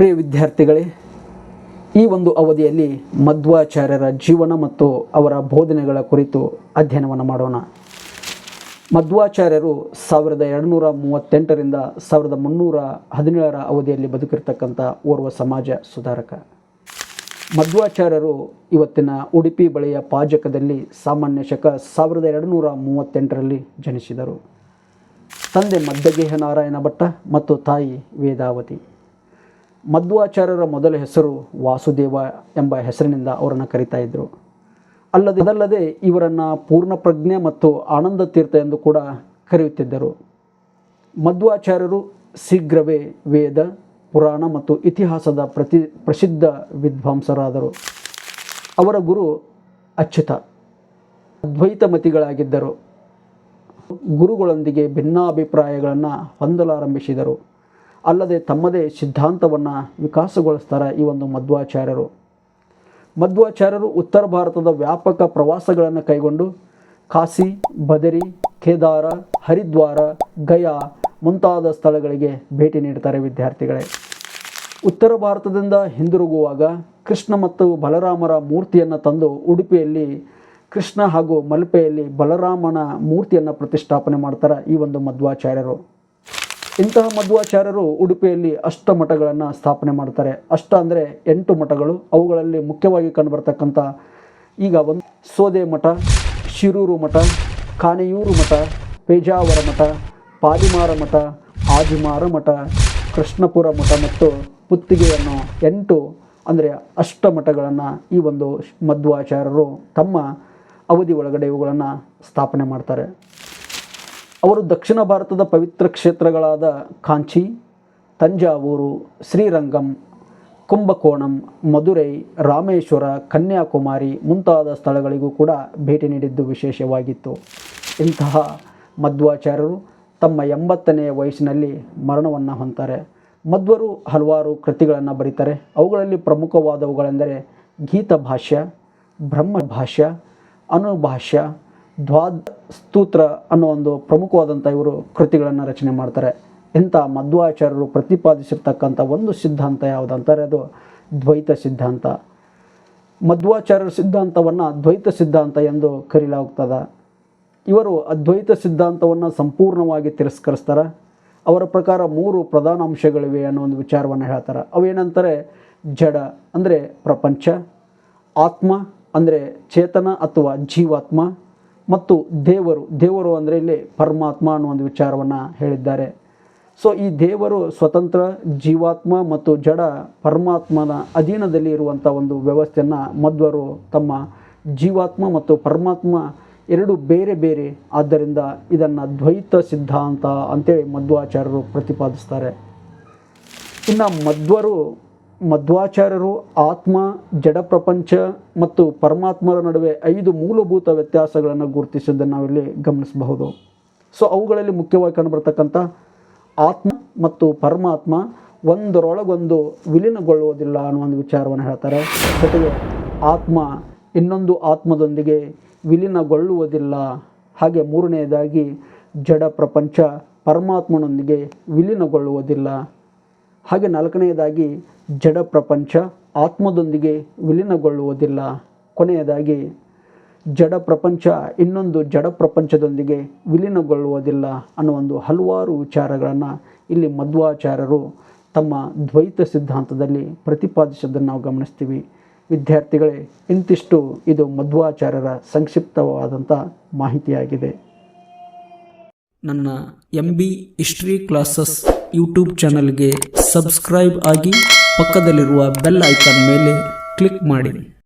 ಪ್ರಿಯ ವಿದ್ಯಾರ್ಥಿಗಳೇ, ಈ ಒಂದು ಅವಧಿಯಲ್ಲಿ ಮಧ್ವಾಚಾರ್ಯರ ಜೀವನ ಮತ್ತು ಅವರ ಬೋಧನೆಗಳ ಕುರಿತು ಅಧ್ಯಯನವನ್ನು ಮಾಡೋಣ. ಮಧ್ವಾಚಾರ್ಯರು ಸಾವಿರದ ಎರಡುನೂರ ಮೂವತ್ತೆಂಟರಿಂದ ಸಾವಿರದ ಮುನ್ನೂರ ಹದಿನೇಳರ ಅವಧಿಯಲ್ಲಿ ಬದುಕಿರ್ತಕ್ಕಂಥ ಓರ್ವ ಸಮಾಜ ಸುಧಾರಕ. ಮಧ್ವಾಚಾರ್ಯರು ಇವತ್ತಿನ ಉಡುಪಿ ಬಳಿಯ ಪಾಜಕದಲ್ಲಿ ಸಾಮಾನ್ಯ ಶಕ ಸಾವಿರದ ಎರಡುನೂರ ಮೂವತ್ತೆಂಟರಲ್ಲಿ ಜನಿಸಿದರು. ತಂದೆ ಮದ್ದಗೇಹ ನಾರಾಯಣ ಭಟ್ಟ ಮತ್ತು ತಾಯಿ ವೇದಾವತಿ. ಮಧ್ವಾಚಾರ್ಯರ ಮೊದಲ ಹೆಸರು ವಾಸುದೇವ ಎಂಬ ಹೆಸರಿನಿಂದ ಅವರನ್ನು ಕರೀತಾ ಇದ್ದರು ಅಲ್ಲದೆ ಅದಲ್ಲದೆ ಇವರನ್ನು ಪೂರ್ಣಪ್ರಜ್ಞೆ ಮತ್ತು ಆನಂದ ತೀರ್ಥ ಎಂದು ಕೂಡ ಕರೆಯುತ್ತಿದ್ದರು. ಮಧ್ವಾಚಾರ್ಯರು ಶೀಘ್ರವೇ ವೇದ, ಪುರಾಣ ಮತ್ತು ಇತಿಹಾಸದ ಪ್ರತಿ ಪ್ರಸಿದ್ಧ ವಿದ್ವಾಂಸರಾದರು. ಅವರ ಗುರು ಅಚ್ಯುತ. ಅದ್ವೈತಮತಿಗಳಾಗಿದ್ದರು. ಗುರುಗಳೊಂದಿಗೆ ಭಿನ್ನಾಭಿಪ್ರಾಯಗಳನ್ನು ಹೊಂದಲಾರಂಭಿಸಿದರು. ಅಲ್ಲದೆ ತಮ್ಮದೇ ಸಿದ್ಧಾಂತವನ್ನು ವಿಕಾಸಗೊಳಿಸ್ತಾರೆ ಈ ಒಂದು ಮಧ್ವಾಚಾರ್ಯರು. ಮಧ್ವಾಚಾರ್ಯರು ಉತ್ತರ ಭಾರತದ ವ್ಯಾಪಕ ಪ್ರವಾಸಗಳನ್ನು ಕೈಗೊಂಡು ಕಾಶಿ, ಬದರಿ, ಕೇದಾರ, ಹರಿದ್ವಾರ, ಗಯಾ ಮುಂತಾದ ಸ್ಥಳಗಳಿಗೆ ಭೇಟಿ ನೀಡ್ತಾರೆ ವಿದ್ಯಾರ್ಥಿಗಳೇ. ಉತ್ತರ ಭಾರತದಿಂದ ಹಿಂದಿರುಗುವಾಗ ಕೃಷ್ಣ ಮತ್ತು ಬಲರಾಮರ ಮೂರ್ತಿಯನ್ನು ತಂದು ಉಡುಪಿಯಲ್ಲಿ, ಕೃಷ್ಣ ಹಾಗೂ ಮಲ್ಪೆಯಲ್ಲಿ ಬಲರಾಮನ ಮೂರ್ತಿಯನ್ನು ಪ್ರತಿಷ್ಠಾಪನೆ ಮಾಡ್ತಾರೆ ಈ ಒಂದು ಮಧ್ವಾಚಾರ್ಯರು. ಇಂತಹ ಮಧ್ವಾಚಾರ್ಯರು ಉಡುಪಿಯಲ್ಲಿ ಅಷ್ಟ ಮಠಗಳನ್ನು ಸ್ಥಾಪನೆ ಮಾಡ್ತಾರೆ. ಅಷ್ಟ ಅಂದರೆ ಎಂಟು ಮಠಗಳು. ಅವುಗಳಲ್ಲಿ ಮುಖ್ಯವಾಗಿ ಕಂಡುಬರ್ತಕ್ಕಂಥ ಈಗ ಒಂದು ಸೋದೆ ಮಠ, ಶಿರೂರು ಮಠ ಕಾನೆಯೂರು ಮಠ, ಪೇಜಾವರ ಮಠ ಪಾಲಿಮಾರ ಮಠ ಆದಿಮಾರ ಮಠ, ಕೃಷ್ಣಪುರ ಮಠ ಮತ್ತು ಪುತ್ತಿಗೆಯನ್ನು ಎಂಟು ಅಂದರೆ ಅಷ್ಟ ಮಠಗಳನ್ನು ಈ ಒಂದು ಮಧ್ವಾಚಾರ್ಯರು ತಮ್ಮ ಅವಧಿ ಒಳಗಡೆ ಇವುಗಳನ್ನು ಸ್ಥಾಪನೆ ಮಾಡ್ತಾರೆ. ಅವರು ದಕ್ಷಿಣ ಭಾರತದ ಪವಿತ್ರ ಕ್ಷೇತ್ರಗಳಾದ ಕಾಂಚಿ, ತಂಜಾವೂರು, ಶ್ರೀರಂಗಂ, ಕುಂಭಕೋಣಂ, ಮಧುರೈ, ರಾಮೇಶ್ವರ, ಕನ್ಯಾಕುಮಾರಿ ಮುಂತಾದ ಸ್ಥಳಗಳಿಗೂ ಕೂಡ ಭೇಟಿ ನೀಡಿದ್ದು ವಿಶೇಷವಾಗಿತ್ತು. ಇಂತಹ ಮಧ್ವಾಚಾರ್ಯರು ತಮ್ಮ ಎಂಬತ್ತನೆಯ ವಯಸ್ಸಿನಲ್ಲಿ ಮರಣವನ್ನು ಹೊಂತಾರೆ ಮಧ್ವರು ಹಲವಾರು ಕೃತಿಗಳನ್ನು ಬರೀತಾರೆ. ಅವುಗಳಲ್ಲಿ ಪ್ರಮುಖವಾದವುಗಳೆಂದರೆ ಗೀತ ಭಾಷ್ಯ ಬ್ರಹ್ಮ ಭಾಷ್ಯ ಅನುಭಾಷ್ಯ ದ್ವಾದ್ ಸ್ತೂತ್ರ ಅನ್ನೋ ಒಂದು ಪ್ರಮುಖವಾದಂಥ ಇವರು ಕೃತಿಗಳನ್ನು ರಚನೆ ಮಾಡ್ತಾರೆ. ಇಂಥ ಮಧ್ವಾಚಾರ್ಯರು ಪ್ರತಿಪಾದಿಸಿರ್ತಕ್ಕಂಥ ಒಂದು ಸಿದ್ಧಾಂತ ಯಾವುದಂತಾರೆ? ಅದು ದ್ವೈತ ಸಿದ್ಧಾಂತ. ಮಧ್ವಾಚಾರ್ಯರ ಸಿದ್ಧಾಂತವನ್ನು ದ್ವೈತ ಸಿದ್ಧಾಂತ ಎಂದು ಕರೀಲಾಗ್ತದೆ. ಇವರು ಅದ್ವೈತ ಸಿದ್ಧಾಂತವನ್ನು ಸಂಪೂರ್ಣವಾಗಿ ತಿರಸ್ಕರಿಸ್ತಾರೆ. ಅವರ ಪ್ರಕಾರ ಮೂರು ಪ್ರಧಾನ ಅಂಶಗಳಿವೆ ಅನ್ನೋ ಒಂದು ವಿಚಾರವನ್ನು ಹೇಳ್ತಾರೆ. ಅವೇನಂತಾರೆ? ಜಡ ಅಂದರೆ ಪ್ರಪಂಚ, ಆತ್ಮ ಅಂದರೆ ಚೇತನ ಅಥವಾ ಜೀವಾತ್ಮ ಮತ್ತು ದೇವರು ದೇವರು ಅಂದರೆ ಇಲ್ಲಿ ಪರಮಾತ್ಮ ಅನ್ನೋ ಒಂದು ವಿಚಾರವನ್ನು ಹೇಳಿದ್ದಾರೆ. ಸೊ ಈ ದೇವರು ಸ್ವತಂತ್ರ, ಜೀವಾತ್ಮ ಮತ್ತು ಜಡ ಪರಮಾತ್ಮನ ಅಧೀನದಲ್ಲಿ ಇರುವಂಥ ಒಂದು ವ್ಯವಸ್ಥೆಯನ್ನು ಮಧ್ವರು ತಮ್ಮ ಜೀವಾತ್ಮ ಮತ್ತು ಪರಮಾತ್ಮ ಎರಡು ಬೇರೆ ಬೇರೆ. ಆದ್ದರಿಂದ ಇದನ್ನು ದ್ವೈತ ಸಿದ್ಧಾಂತ ಅಂತೇಳಿ ಮಧ್ವಾಚಾರ್ಯರು ಪ್ರತಿಪಾದಿಸ್ತಾರೆ. ಇನ್ನು ಮಧ್ವರು ಮಧ್ವಾಚಾರ್ಯರು ಆತ್ಮ, ಜಡ ಪ್ರಪಂಚ ಮತ್ತು ಪರಮಾತ್ಮರ ನಡುವೆ ಐದು ಮೂಲಭೂತ ವ್ಯತ್ಯಾಸಗಳನ್ನು ಗುರುತಿಸಿದ್ದನ್ನು ನಾವಿಲ್ಲಿ ಗಮನಿಸಬಹುದು. ಸೊ ಅವುಗಳಲ್ಲಿ ಮುಖ್ಯವಾಗಿ ಕಂಡುಬರ್ತಕ್ಕಂಥ ಆತ್ಮ ಮತ್ತು ಪರಮಾತ್ಮ ಒಂದರೊಳಗೊಂದು ವಿಲೀನಗೊಳ್ಳುವುದಿಲ್ಲ ಅನ್ನೋ ಒಂದು ವಿಚಾರವನ್ನು ಹೇಳ್ತಾರೆ. ಜೊತೆಗೆ ಆತ್ಮ ಇನ್ನೊಂದು ಆತ್ಮದೊಂದಿಗೆ ವಿಲೀನಗೊಳ್ಳುವುದಿಲ್ಲ. ಹಾಗೆ ಮೂರನೆಯದಾಗಿ ಜಡ ಪ್ರಪಂಚ ಪರಮಾತ್ಮನೊಂದಿಗೆ ವಿಲೀನಗೊಳ್ಳುವುದಿಲ್ಲ. ಹಾಗೆ ನಾಲ್ಕನೆಯದಾಗಿ ಜಡ ಪ್ರಪಂಚ ಆತ್ಮದೊಂದಿಗೆ ವಿಲೀನಗೊಳ್ಳುವುದಿಲ್ಲ. ಕೊನೆಯದಾಗಿ ಜಡ ಪ್ರಪಂಚ ಇನ್ನೊಂದು ಜಡ ಪ್ರಪಂಚದೊಂದಿಗೆ ವಿಲೀನಗೊಳ್ಳುವುದಿಲ್ಲ ಅನ್ನೋ ಒಂದು ಹಲವಾರು ವಿಚಾರಗಳನ್ನು ಇಲ್ಲಿ ಮಧ್ವಾಚಾರ್ಯರು ತಮ್ಮ ದ್ವೈತ ಸಿದ್ಧಾಂತದಲ್ಲಿ ಪ್ರತಿಪಾದಿಸೋದನ್ನು ನಾವು ಗಮನಿಸ್ತೀವಿ. ವಿದ್ಯಾರ್ಥಿಗಳೇ, ಇಂತಿಷ್ಟು ಇದು ಮಧ್ವಾಚಾರ್ಯರ ಸಂಕ್ಷಿಪ್ತವಾದಂಥ ಮಾಹಿತಿಯಾಗಿದೆ. ನನ್ನ M B history classes YouTube ಚಾನಲ್ಗೆ ಸಬ್ಸ್ಕ್ರೈಬ್ ಆಗಿ ಪಕ್ಕದಲ್ಲಿರುವ ಬೆಲ್ ಐಕಾನ್ ಮೇಲೆ ಕ್ಲಿಕ್ ಮಾಡಿ.